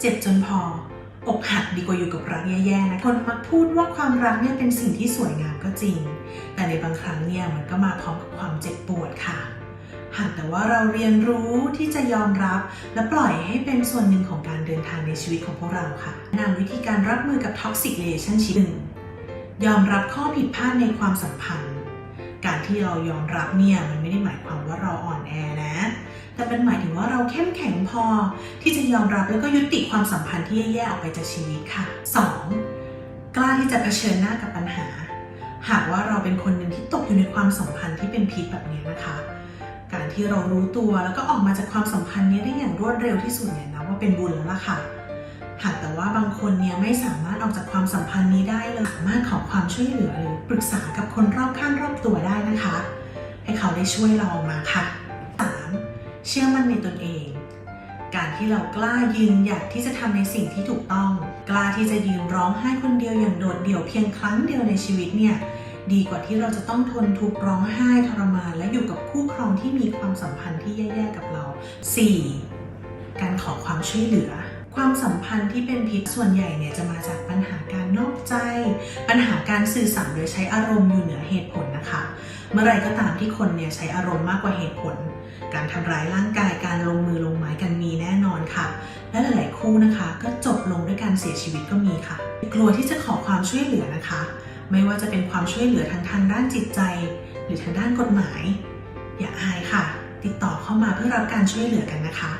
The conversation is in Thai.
เจ็บจนพอ อกหักดีกว่าอยู่กับรักแย่ๆนะ คนมักพูดว่าความรักเนี่ยเป็นสิ่งที่สวยงามก็จริง แต่ในบางครั้งเนี่ยมันก็มาพร้อมกับความเจ็บปวดค่ะ หากแต่ว่าเราเรียนรู้ที่จะยอมรับ และปล่อยให้เป็นส่วนหนึ่งของการเดินทางในชีวิตของพวกเราค่ะนำวิธีการรับมือกับ toxic relationship หนึ่งยอมรับข้อผิดพลาดในความสัมพันธ์ การที่เรายอมรับเนี่ยมันไม่ได้หมายความว่าเราอ่อนแอนะ แต่เป็นหมายถึงว่าเราเข้มแข็งพอที่จะยอมรับแล้วก็ยุติความสัมพันธ์ที่แย่ๆออกไปจากชีวิตค่ะ 2. กล้าที่จะเผชิญหน้ากับปัญหา หากว่าเราเป็นคนหนึ่งที่ตกอยู่ในความสัมพันธ์ที่เป็นพิษแบบนี้นะคะ การที่เรารู้ตัวแล้วก็ออกมาจากความสัมพันธ์นี้ได้อย่างรวดเร็วที่สุดเนี่ยนะว่าเป็นบุญแล้วล่ะค่ะหากแต่ว่าบางคนเนี่ยไม่สามารถออกจากความสัมพันธ์นี้ได้เลยสามารถขอความช่วยเหลือหรือปรึกษากับคนรอบข้างรอบตัวได้นะคะ ให้เขาได้ช่วยเราออกมาค่ะ เชื่อมั่นในตนเอง การที่เรากล้ายืนหยัดที่จะทำในสิ่งที่ถูกต้อง กล้าที่จะยืนร้องไห้คนเดียวอย่างโดดเดี่ยวเพียงครั้งเดียวในชีวิตเนี่ยดีกว่าที่เราจะต้องทนทุกข์ร้องไห้ทรมานและอยู่กับคู่ครองที่มีความสัมพันธ์ที่แย่ๆกับเรา 4. การขอความช่วยเหลือ ความสัมพันธ์ที่เป็นพิษส่วนใหญ่เนี่ยจะมาจากปัญหาการนอกใจ ปัญหาการสื่อสารโดยใช้อารมณ์อยู่เหนือเหตุผลนะคะ เมื่อไรก็ตามที่คนเนี่ยใช้อารมณ์มากกว่าเหตุผล การทำร้ายร่างกายการลงมือลงไม้กันมีแน่นอนค่ะ และหลายๆคู่นะคะ ก็จบลงด้วยการเสียชีวิตก็มีค่ะ กลัวที่จะขอความช่วยเหลือนะคะ ไม่ว่าจะเป็นความช่วยเหลือทางทางด้านจิตใจ หรือทางด้านกฎหมาย อย่าอายค่ะ ติดต่อเข้ามาเพื่อรับการช่วยเหลือกันนะคะ